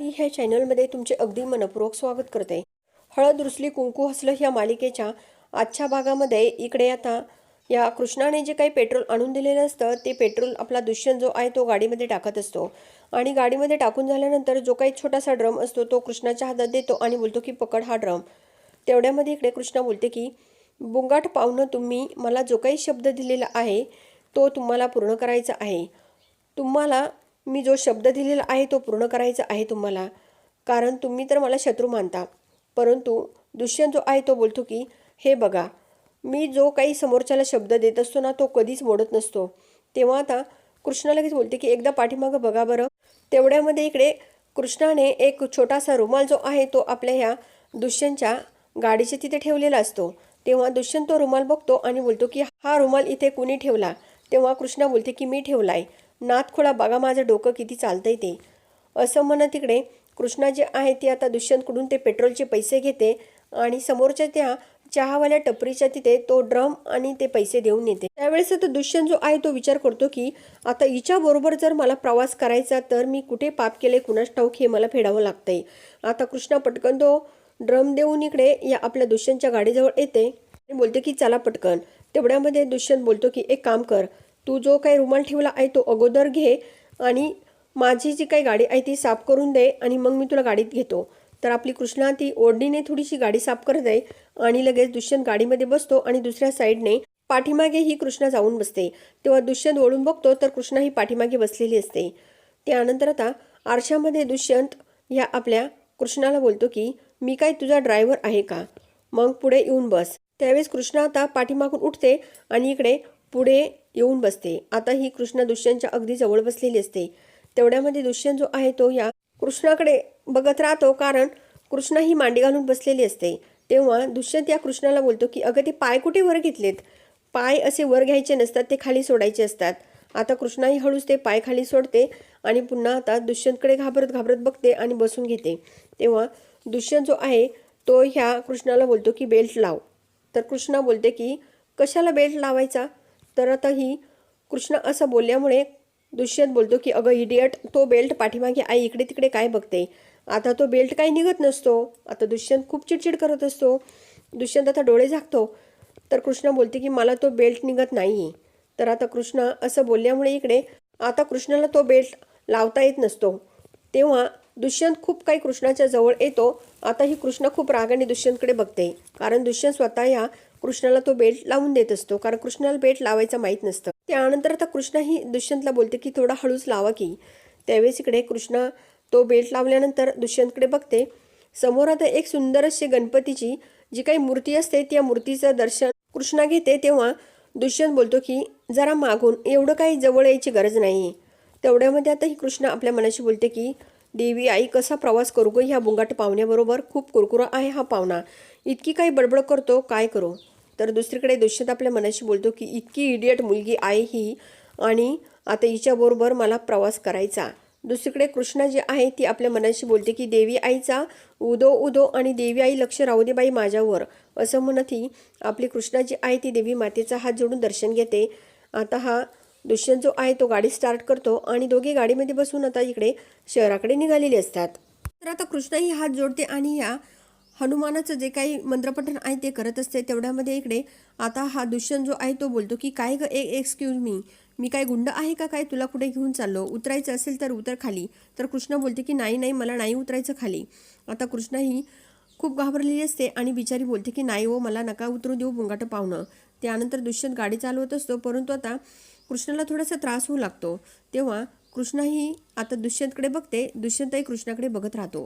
मराठी ह्या चॅनलमध्ये तुमचे अगदी मनपूर्वक स्वागत करते. हळद रुसली कुंकू हसलं ह्या मालिकेच्या आजच्या भागामध्ये इकडे आता या कृष्णाने जे काही पेट्रोल आणून दिलेलं असतं ते पेट्रोल आपला दुष्यंत जो आहे तो गाडीमध्ये टाकत असतो. आणि गाडीमध्ये टाकून झाल्यानंतर जो काही छोटासा ड्रम असतो तो कृष्णाच्या हातात देतो आणि बोलतो की पकड हा ड्रम. तेवढ्यामध्ये इकडे कृष्णा बोलते की बुंगाट पाहुणं तुम्ही मला जो काही शब्द दिलेला आहे तो तुम्हाला पूर्ण करायचा आहे. तुम्हाला मी जो शब्द दिलेला आहे तो पूर्ण करायचा आहे तुम्हाला. कारण तुम्ही तर मला शत्रू मानता. परंतु दुष्यंत जो आहे तो बोलतो की हे बघा मी जो काही समोरच्याला शब्द देत असतो ना तो कधीच मोडत नसतो. तेव्हा आता कृष्णा लगेच बोलते की एकदा पाठीमागं बघा बरं. तेवढ्यामध्ये इकडे कृष्णाने एक छोटासा रुमाल जो आहे तो आपल्या ह्या दुष्यंतच्या गाडीच्या तिथे ठेवलेला असतो. तेव्हा दुष्यंत तो रुमाल बघतो आणि बोलतो की हा रुमाल इथे कुणी ठेवला? तेव्हा कृष्णा बोलते की मी ठेवला आहे नाथखोळा बघा माझं डोकं किती चालतंय ते. असं म्हणत तिकडे कृष्णा जे आहे ते आता दुष्यंतकडून ते पेट्रोलचे पैसे घेते आणि समोरच्या त्या चहावाल्या टपरीच्या तिथे तो ड्रम आणि ते पैसे देऊन येते. त्यावेळेस तर दुष्यंत जो आहे तो विचार करतो की आता हिच्याबरोबर जर मला प्रवास करायचा तर मी कुठे पाप केले कुणास ठाऊक हे मला फेडावं लागतंय. आता कृष्णा पटकन तो ड्रम देऊन इकडे या आपल्या दुष्यंतच्या गाडीजवळ येते. आणि बोलते की चला पटकन. तेवढ्यामध्ये दुष्यंत बोलतो की एक काम कर तू जो काही रुमाल ठेवला आहे तो अगोदर घे आणि माझी जी काही गाडी आहे ती साफ करून दे आणि मग मी तुला गाडीत घेतो. तर आपली कृष्णा ती ओढणीने थोडीशी गाडी साफ करत आहे आणि लगेच दुष्यंत गाडीमध्ये बसतो आणि दुसऱ्या साईडने पाठीमागे ही कृष्णा जाऊन बसते. तेव्हा दुष्यंत ओढून बघतो तर कृष्णा ही पाठीमागे बसलेली असते. त्यानंतर आता आरशामध्ये दुष्यंत ह्या आपल्या कृष्णाला बोलतो की मी काय तुझा ड्रायव्हर आहे का? मग पुढे येऊन बस. त्यावेळेस कृष्णा आता पाठीमागून उठते आणि इकडे पुढे येऊन बसते. आता ही कृष्णा दुष्यंतच्या अगदी जवळ बसलेली असते. तेवढ्यामध्ये दुष्यंत जो आहे तो या कृष्णाकडे बघत राहतो कारण कृष्णा ही मांडी घालून बसलेली असते. तेव्हा दुष्यंत या कृष्णाला बोलतो की अगं ते पाय कुठे वर घेतलेत? पाय असे वर घ्यायचे नसतात ते खाली सोडायचे असतात. आता कृष्णाही हळूच ते पाय खाली सोडते आणि पुन्हा आता दुष्यंतकडे घाबरत घाबरत बघते आणि बसून घेते. तेव्हा दुष्यंत जो आहे तो ह्या कृष्णाला बोलतो की बेल्ट लाव. तर कृष्णा बोलते की कशाला बेल्ट लावायचा? तर आता ही असं बोलल्यामुळे दुष्यंत बोलतो की अगं इडियट तो बेल्ट पाठीमागे आई इकडे तिकडे काय बघते? आता तो बेल्ट काही निघत नसतो. आता दुष्यंत खूप चिडचिड करत असतो. दुष्यंत आता डोळे झाकतो. तर कृष्णा बोलते की मला तो बेल्ट निघत नाही तर आता कृष्णा असं बोलल्यामुळे इकडे आता कृष्णाला तो बेल्ट लावता येत नसतो. तेव्हा दुष्यंत खूप काही कृष्णाच्या जवळ येतो. आता ही कृष्णा खूप रागाने दुष्यंतकडे बघते. कारण दुष्यंत स्वतः या कृष्णाला तो बेल्ट लावून देत असतो. कारण कृष्णाला बेल्ट लावायचं माहीत नसतं. त्यानंतर आता कृष्णा ही दुष्यंतला बोलते की थोडा हळूच लावा की. त्यावेळेस इकडे कृष्णा तो बेल्ट लावल्यानंतर दुष्यंतकडे बघते. समोर आता एक सुंदर अशी गणपतीची जी काही मूर्ती असते त्या मूर्तीचं दर्शन कृष्णा घेते. तेव्हा दुष्यंत बोलतो की जरा मागून एवढं काही जवळ यायची गरज नाही तेवढ्यामध्ये आता ही कृष्णा आपल्या मनाशी बोलते की देवी आई कसा प्रवास करू गं? ह्या बुंगाट पाहुण्याबरोबर खूप कुरकुरा आहे हा पाहुणा. इतकी काही बडबड करतो काय करू? तर दुसरीकडे दुष्यंत आपल्या मनाशी बोलतो की इतकी इडियट मुलगी आहे ही आणि आता हिच्याबरोबर मला प्रवास करायचा. दुसरीकडे कृष्णा जी आहे ती आपल्या मनाशी बोलते की देवी आईचा उदो उदो आणि देवी आई लक्ष राहू दे बाई माझ्यावर. असं म्हणत ही आपली कृष्णा जी आहे ती देवी मातेचा हात जोडून दर्शन घेते. आता हा दुष्यंत जो आहे तो गाडी स्टार्ट करतो आणि दोघे गाडीमध्ये बसून आता इकडे शहराकडे निघालेले असतात. तर आता कृष्णा ही हात जोडते आणि या हनुमानाचं जे काही मंत्रपठण आहे ते करत असते तेवढ्यामध्ये इकडे आता हा दुष्यंत जो आहे तो बोलतो की काय ग ए एक्सक्यूज मी मी काय गुंड आहे का काय? तुला कुठे घेऊन चाललो? उतरायचं असेल तर उतर खाली. तर कृष्णा बोलते की नाही नाही मला नाही उतरायचं खाली. आता कृष्णा ही खूप घाबरलेली असते आणि बिचारी बोलते की नाही हो मला नका उतरू देऊ बुंगाटं पाहुणं त्यानंतर दुष्यंत गाडी चालवत असतो परंतु आता कृष्णाला थोडासा त्रास होऊ लागतो. तेव्हा कृष्णा ही आता दुष्यंतकडे बघते. दुष्यंतही कृष्णाकडे बघत राहतो.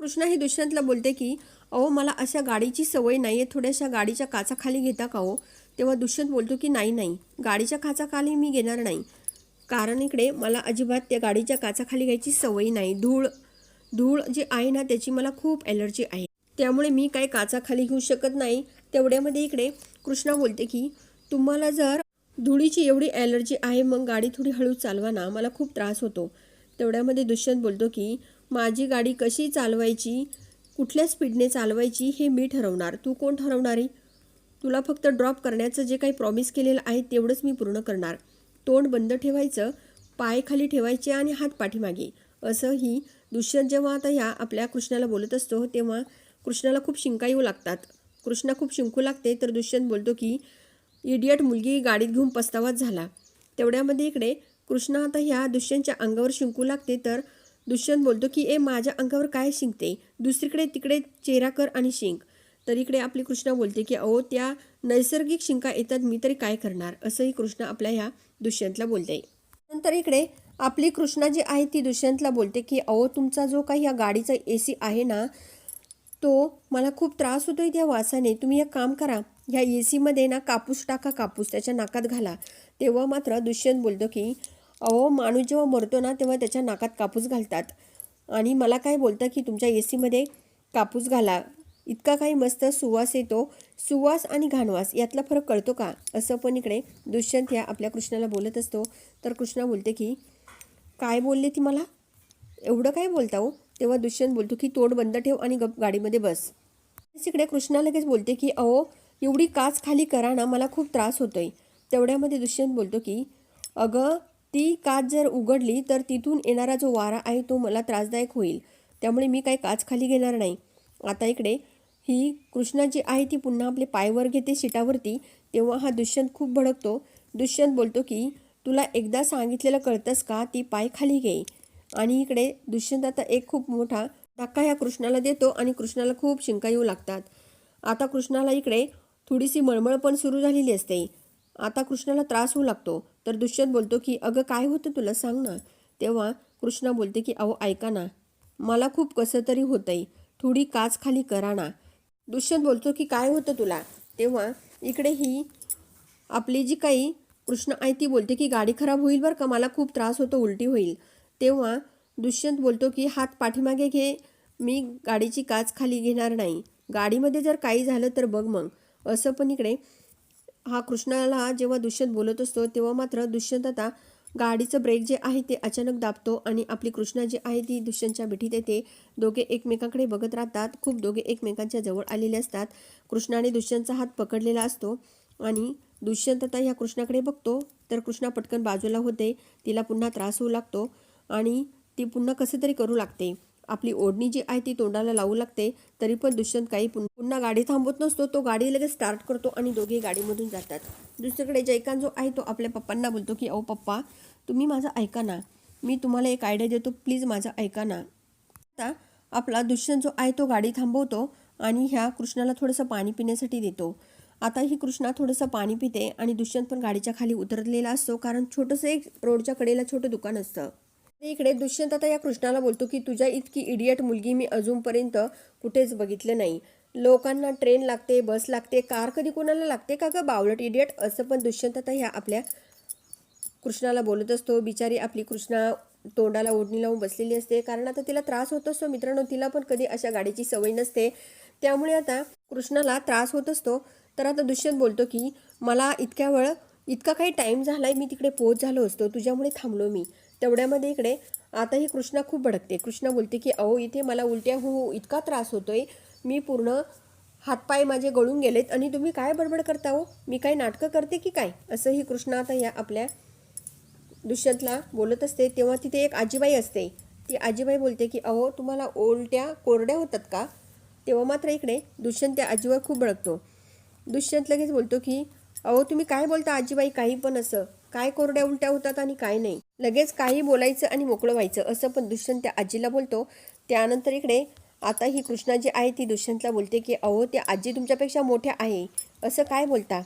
कृष्णा ही दुष्यंतला बोलते की अहो मला अशा गाडीची सवय नाही आहे थोड्याशा गाडीच्या काचा खाली घेता का हो? तेव्हा दुष्यंत बोलतो की नाही नाही. गाडीच्या काचाखाली मी घेणार नाही. कारण इकडे मला अजिबात त्या गाडीच्या काचाखाली घ्यायची सवय नाही. धूळ धूळ जी आहे ना त्याची मला खूप ॲलर्जी आहे. त्यामुळे मी काय काचाखाली घेऊ शकत नाही. तेवढ्यामध्ये इकडे कृष्णा बोलते की तुम्हाला जर धुळीची एवढी ॲलर्जी आहे मग गाडी थोडी हळू चालवा ना. मला खूप त्रास होतो. तेवढ्यामध्ये दुष्यंत बोलतो की माझी गाडी कशी चालवायची? कुठल्या स्पीडने चालवायची हे मी ठरवणार. तू कोण ठरवणारी? तुला फक्त ड्रॉप करण्याचं जे काही प्रॉमिस केलेलं आहे तेवढंच मी पूर्ण करणार. तोंड बंद ठेवायचं पाय खाली ठेवायचे आणि हात पाठीमागे. असं ही दुष्यंत जेव्हा आता ह्या आपल्या कृष्णाला बोलत असतो तेव्हा कृष्णाला खूप शिंका येऊ लागतात. कृष्णा खूप शिंकू लागते तर दुष्यंत बोलतो की इडियट मुलगी गाडीत घेऊन पस्तावत झाला. तेवढ्यामध्ये इकडे कृष्णा आता ह्या दुष्यंतच्या अंगावर शिंकू लागते तर दुष्यंत बोलतो की ए माझ्या अंगावर काय शिंकते? दुसरीकडे तिकडे चेहरा कर आणि शिंक. तर इकडे आपली कृष्णा बोलते की अहो त्या नैसर्गिक शिंका येतात मी तरी काय करणार? असंही कृष्णा आपल्या ह्या दुष्यंतला बोलते. नंतर इकडे आपली कृष्णा जी आहे ती दुष्यंतला बोलते की अहो तुमचा जो काही या गाडीचा ए सी आहे ना तो मला खूप त्रास होतोय त्या वासाने. तुम्ही एक काम करा ह्या ए सीमध्ये ना कापूस टाका कापूस त्याच्या नाकात घाला. तेव्हा मात्र दुष्यंत बोलतो की अहो माणूस जेव्हा मरतो ना तेव्हा त्याच्या नाकात कापूस घालतात. आणि मला काय बोलतं की तुमच्या ए सीमध्ये कापूस घाला. इतका काही मस्त सुवास येतो. सुवास आणि घाणवास यातला फरक कळतो का? असं पण इकडे दुष्यंत ह्या आपल्या कृष्णाला बोलत असतो. तर कृष्णा बोलते की काय बोलले ती मला? एवढं काय बोलता हो? तेव्हा दुष्यंत बोलतो की तोड बंद ठेव आणि गप गाडीमध्ये बस. इकडे कृष्णा लगेच बोलते की अहो एवढी काच खाली करा ना मला खूप त्रास होतो आहे तेवढ्यामध्ये दुष्यंत बोलतो की अगं ती काच जर उघडली तर तिथून येणारा जो वारा आहे तो मला त्रासदायक होईल. त्यामुळे मी काही काच खाली घेणार नाही. आता इकडे ही कृष्णा जी आहे ती पुन्हा आपले पायवर घेते शिटावरती. तेव्हा हा दुष्यंत खूप भडकतो. दुष्यंत बोलतो की तुला एकदा सांगितलेलं कळतंस का? ती पाय खाली घे. आणि इकडे दुष्यंत आता एक खूप मोठा धक्का ह्या कृष्णाला देतो आणि कृष्णाला खूप शिंका येऊ लागतात. आता कृष्णाला इकडे थोडीशी मळमळ पण सुरू झालेली असते. आता कृष्णाला त्रास होऊ लागतो. तर दुष्यंत बोलतो की अगं काय होतं तुला सांग ना. तेव्हा कृष्णा बोलते की अहो ऐका ना. मला खूप कसं तरी होतंय. थोडी काच खाली करा ना. दुष्यंत बोलतो की काय होतं तुला? तेव्हा इकडे ही आपली जी काही कृष्ण आहे ती बोलते की गाडी खराब होईल बरं का? मला खूप त्रास होतो उलटी होईल. तेव्हा दुष्यंत बोलतो की हात पाठीमागे घे. मी गाडीची काच खाली घेणार नाही. गाडीमध्ये जर काही झालं तर बघ मग. असं पण इकडे हा कृष्णाला जेव्हा दुष्यंत बोलत असतो तेव्हा मात्र दुष्यंत आता गाडीचं ब्रेक जे आहे ते अचानक दाबतो आणि आपली कृष्णा जी आहे ती दुष्यंतच्या भेटीत येते. दोघे एकमेकांकडे बघत राहतात. खूप दोघे एकमेकांच्या जवळ आलेले असतात. कृष्णाने दुष्यंतचा हात पकडलेला असतो आणि दुष्यंत आता ह्या कृष्णाकडे बघतो. तर कृष्णा पटकन बाजूला होते. तिला पुन्हा त्रास होऊ लागतो आणि ती पुन्हा कसं तरी करू लागते. आपली ओढणी जी आहे ती तोंडाला लावू लागते. तरी पण दुष्यंत काही पुन्हा पुन्हा गाडी थांबवत नसतो तो गाडी लगेच स्टार्ट करतो आणि दोघे गाडीमधून जातात. दुसरीकडे जयकांत जो आहे तो आपल्या पप्पांना बोलतो की अहो पप्पा तुम्ही माझं ऐका ना. मी तुम्हाला एक आयडिया देतो. प्लीज माझं ऐका ना. आता आपला दुष्यंत जो आहे तो गाडी थांबवतो आणि ह्या कृष्णाला थोडंसं पाणी पिण्यासाठी देतो. आता ही कृष्णा थोडंसं पाणी पिते आणि दुष्यंत पण गाडीच्या खाली उतरलेला असतो कारण छोटंसं एक रोडच्या कडेला छोटं दुकान असतं. इकडे दुष्यंत आता या कृष्णाला बोलतो की तुझ्या इतकी इडियट मुलगी मी अजूनपर्यंत कुठेच बघितलं नाही. लोकांना ट्रेन लागते बस लागते कार कधी कोणाला लागते का गं? बावलट इडियट असं पण दुष्यंत आता ह्या आपल्या कृष्णाला बोलत असतो. बिचारी आपली कृष्णा तोंडाला ओढणी लावून बसलेली असते. कारण आता तिला त्रास होत असतो मित्रांनो. तिला पण कधी अशा गाडीची सवय नसते. त्यामुळे आता कृष्णाला त्रास होत असतो. तर आता दुष्यंत बोलतो की मला इतक्या वेळ इतका काही टाईम झाला आहे मी तिकडे पोच झालो असतो. तुझ्यामुळे थांबलो मी. तेवढ्यामध्ये इकडे आता ही कृष्णा खूप भडकते. कृष्णा बोलते की अहो इथे मला उलट्या होऊ इतका त्रास होतोय. मी पूर्ण हातपाय माझे गळून गेलेत आणि तुम्ही काय बडबड करता हो? मी काय नाटकं करते की काय? असं ही कृष्णा आता या आपल्या दुष्यंतला बोलत असते. तेव्हा तिथे एक आजीबाई असते. ती आजीबाई बोलते की अहो तुम्हाला ओलट्या कोरड्या होतात का? तेव्हा मात्र इकडे दुष्यंत त्या आजीवर खूप भडकतो दुष्यंत लगेच बोलतो की अहो तुम्ही काय बोलता आजीबाई? काही पण असं. काय कोरड्या उलट्या होतात आणि काय नाही. लगेच काही बोलायचं आणि मोकळं व्हायचं असं पण दुष्यंत त्या आजीला बोलतो. त्यानंतर इकडे आता ही कृष्णा जी आहे ती दुष्यंतला बोलते की अहो ते आजी तुमच्यापेक्षा मोठ्या आहे. असं काय बोलता?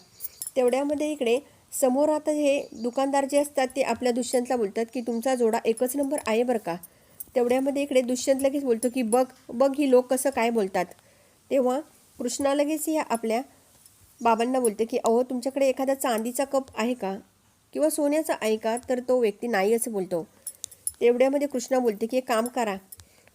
तेवढ्यामध्ये इकडे समोर आता हे दुकानदार जे असतात ते आपल्या दुष्यंतला बोलतात की तुमचा जोडा एकच नंबर आहे बरं का? तेवढ्यामध्ये इकडे दुष्यंत लगेच बोलतो की बघ बघ ही लोक कसं काय बोलतात. तेव्हा कृष्णा लगेच या आपल्या बाबांना बोलते की अहो तुमच्याकडे एखादा चांदीचा कप आहे का? किंवा सोन्याचा आहे का? तर तो व्यक्ती नाही असं बोलतो. तेवढ्यामध्ये कृष्णा बोलते की एक काम करा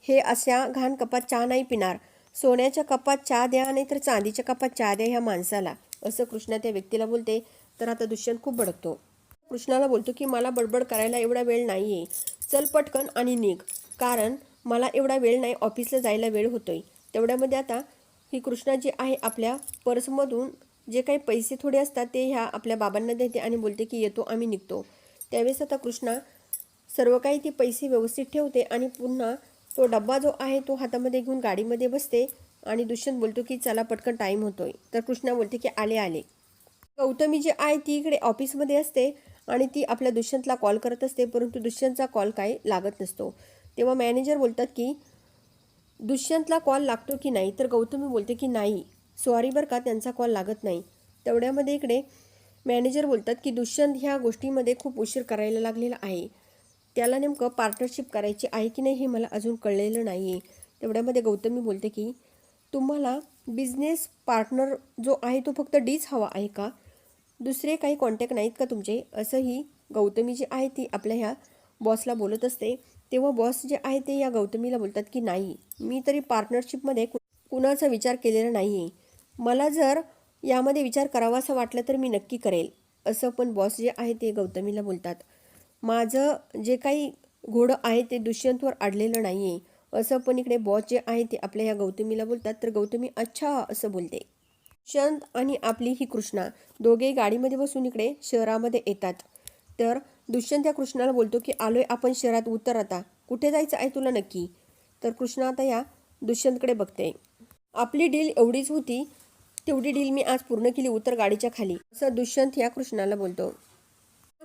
हे अशा घाण कपात चहा नाही पिणार. सोन्याच्या कपात चहा द्या नाही तर चांदीच्या कपात चहा द्या ह्या माणसाला. असं कृष्णा त्या व्यक्तीला बोलते. तर आता दुष्यंत खूप भडकतो. कृष्णाला बोलतो की मला बडबड करायला एवढा वेळ नाही आहे चल पटकन आणि निघ. कारण मला एवढा वेळ नाही ऑफिसला जायला वेळ होतोय. तेवढ्यामध्ये आता ही कृष्णा जी आहे आपल्या पर्समधून जे काही पैसे थोडे असतात ते ह्या आपल्या बाबांना देते आणि बोलते की येतो आम्ही निघतो. त्यावेळेस आता कृष्णा सर्व काही ती पैसे व्यवस्थित ठेवते आणि पुन्हा तो डब्बा जो आहे तो हातामध्ये घेऊन गाडीमध्ये बसते आणि दुष्यंत बोलतो की चला पटकन टाईम होतोय. तर कृष्णा बोलते की आले आले. गौतमी जी आहे ती इकडे ऑफिसमध्ये असते आणि ती आपल्या दुष्यंतला कॉल करत असते परंतु दुष्यंतचा कॉल काही लागत नसतो. तेव्हा मॅनेजर बोलतात की दुष्यंतला कॉल लागतो की नाही? तर गौतमी बोलते की नाही. सॉरी बरं का त्यांचा कॉल लागत नाही. तेवढ्यामध्ये इकडे मॅनेजर बोलतात की दुष्यंत ह्या गोष्टीमध्ये खूप उशीर करायला लागलेला आहे. त्याला नेमकं पार्टनरशिप करायची आहे की नाही हे मला अजून कळलेलं नाही आहे तेवढ्यामध्ये गौतमी बोलते की तुम्हाला बिझनेस पार्टनर जो आहे तो फक्त डीच हवा आहे का? दुसरे काही कॉन्टॅक्ट नाहीत का तुमचे? असंही गौतमी जी आहे ती आपल्या ह्या बॉसला बोलत असते. तेव्हा बॉस जे आहे ते या गौतमीला बोलतात की नाही मी तरी पार्टनरशिपमध्ये कु कुणाचा विचार केलेला नाही आहे मला जर यामध्ये विचार करावासा वाटलं तर मी नक्की करेल. असं पण बॉस जे आहे ते गौतमीला बोलतात. माझं जे काही घोडं आहे ते दुष्यंतवर अडलेलं नाही आहे असं पण इकडे बॉस जे आहे ते आपल्या ह्या गौतमीला बोलतात तर गौतमी अच्छा असं बोलते. दुष्यंत आणि आपली ही कृष्णा दोघे गाडीमध्ये बसून इकडे शहरामध्ये येतात. तर दुष्यंत या कृष्णाला बोलतो की आलोय आपण शहरात उतर आता. कुठे जायचं आहे तुला नक्की? तर कृष्णा आता या दुष्यंतकडे बघते. आपली डील एवढीच होती तेवढी डील मी आज पूर्ण केली उतर गाडीच्या खाली असं दुष्यंत या कृष्णाला बोलतो.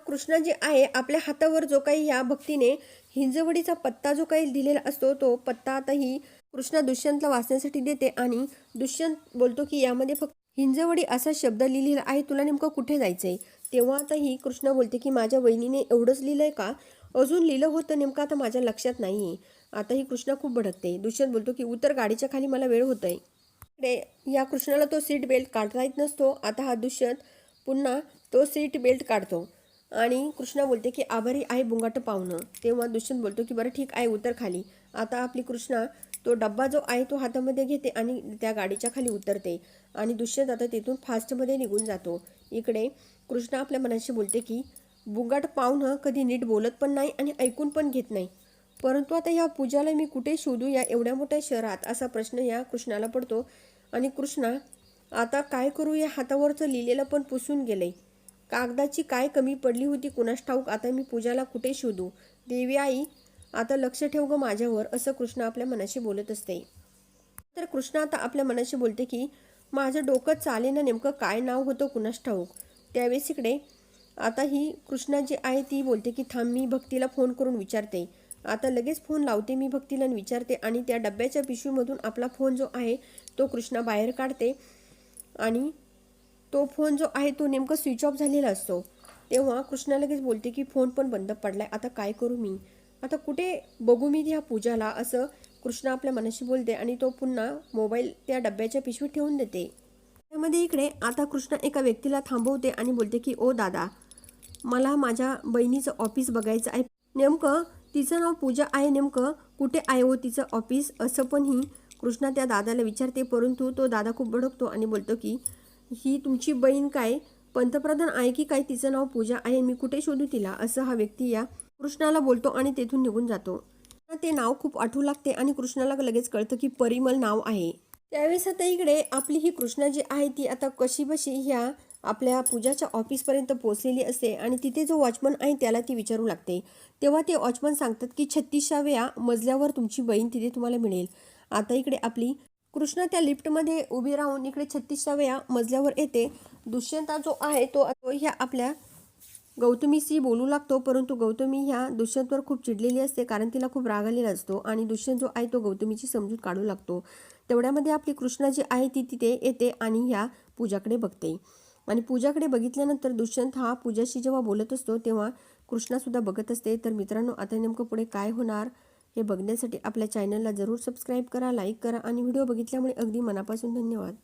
कृष्णा जे आहे आपल्या हातावर जो काही या भक्तीने हिंजवडीचा पत्ता जो काही दिलेला असतो तो पत्ता आताही कृष्णा दुष्यंतला वाचण्यासाठी देते आणि दुष्यंत बोलतो की यामध्ये फक्त हिंजवडी असा शब्द लिहिलेला आहे तुला नेमकं कुठे जायचं आहे तेव्हा आताही कृष्ण कृष्णा बोलते की माझ्या वहिनीने एवढंच लिहिलं आहे का? अजून लिहिलं होतं नेमकं आता माझ्या लक्षात नाही आहे आताही कृष्णा खूप भडकते. दुष्यंत बोलतो की उतर गाडीच्या खाली मला वेळ होतोय. इकडे या कृष्णाला तो सीट बेल्ट काढता येत नसतो. आता हा दुष्यंत पुन्हा तो सीट बेल्ट काढतो. आणि कृष्णा बोलते की आभारी आहे बुंगाट पाहुणं तेव्हा दुष्यंत बोलतो की बरं ठीक आहे उतर खाली. आता आपली कृष्णा तो डब्बा जो आहे तो हातामध्ये घेते आणि त्या गाडीच्या खाली उतरते. आणि दुष्यंत आता तिथून फास्टमध्ये निघून जातो. इकडे कृष्णा आपल्या मनाशी बोलते की बुंगाट पाहुणं कधी नीट बोलत पण नाही आणि ऐकून पण घेत नाही. परंतु आता या पूजाला मी कुठे शोधू या एवढ्या मोठ्या शहरात? असा प्रश्न या कृष्णाला पडतो. आणि कृष्णा आता काय करू? या हातावरचं लिहिलेलं पण पुसून गेलंय. कागदाची काय कमी पडली होती कुणास ठाऊक? आता मी पूजाला कुठे शोधू? देवी आई आता लक्ष ठेव ग माझ्यावर असं कृष्णा आपल्या मनाशी बोलत असते. तर कृष्णा आता आपल्या मनाशी बोलते की माझं डोकं चाले ना नेमकं काय नाव होतं कुणास ठाऊक? त्यावेळेस इकडे आता ही कृष्णा जी आहे ती बोलते की थांब मी भक्तीला फोन करून विचारते. आता लगेच फोन लावते मी भक्तीला आणि विचारते आणि त्या डब्याच्या पिशवीमधून आपला फोन जो आहे तो कृष्णा बाहेर काढते आणि तो फोन जो आहे तो नेमका स्विच ऑफ झालेला असतो. तेव्हा कृष्णा लगेच बोलते की फोन पण बंद पडलाय आता काय करू मी? आता कुठे बघू मी ह्या पूजाला? असं कृष्णा आपल्या मनाशी बोलते आणि तो पुन्हा मोबाईल त्या डब्याच्या पिशवीत ठेवून देते. त्यामध्ये इकडे आता कृष्णा एका व्यक्तीला थांबवते आणि बोलते की ओ दादा मला माझ्या बहिणीचं ऑफिस बघायचं आहे. नेमकं तिचं नाव पूजा आहे नेमकं कुठे आहे हो तिचं ऑफिस? असं पण ही कृष्णा त्या दादाला विचारते. परंतु तो दादा खूप भडकतो आणि बोलतो की ही तुमची बहीण काय? पंतप्रधान आहे की काय तिचं नाव पूजा आहे? मी कुठे शोधू तिला? असं हा व्यक्ती या कृष्णाला बोलतो आणि तेथून निघून जातो. ते नाव खूप आठवू लागते आणि कृष्णाला लगेच कळतं की परिमल नाव आहे. त्यावेळेस आता इकडे आपली ही कृष्णा जी आहे ती आता कशी बशी ह्या आपल्या पूजाच्या ऑफिसपर्यंत पोहोचलेली असते आणि तिथे जो वॉचमन आहे त्याला ती विचारू लागते. तेव्हा ते वॉचमन सांगतात की छत्तीसाव्या मजल्यावर तुमची बहीण तिथे तुम्हाला मिळेल. आता इकडे आपली कृष्णा त्या लिफ्टमध्ये उभी राहून इकडे छत्तीसाव्या मजल्यावर येते. दुष्यंता जो आहे तो ह्या आपल्या गौतमीशी बोलू लागतो परंतु गौतमी ह्या दुष्यंतवर खूप चिडलेली असते कारण तिला खूप राग आलेला असतो आणि दुष्यंत जो आहे तो गौतमीची समजूत काढू लागतो. तेवढ्यामध्ये आपली कृष्णा जी आहे ती तिथे येते आणि ह्या पूजाकडे बघते. आणि पूजाकडे बघितल्यानंतर दुष्यंत हा पूजाशी जेव्हा बोलत असतो तेव्हा कृष्णासुद्धा बघत असते. तर मित्रांनो आता नेमकं पुढे काय होणार? हे बघण्यासाठी आपल्या चॅनलला जरूर सबस्क्राईब करा लाईक करा आणि व्हिडिओ बघितल्यामुळे अगदी मनापासून धन्यवाद.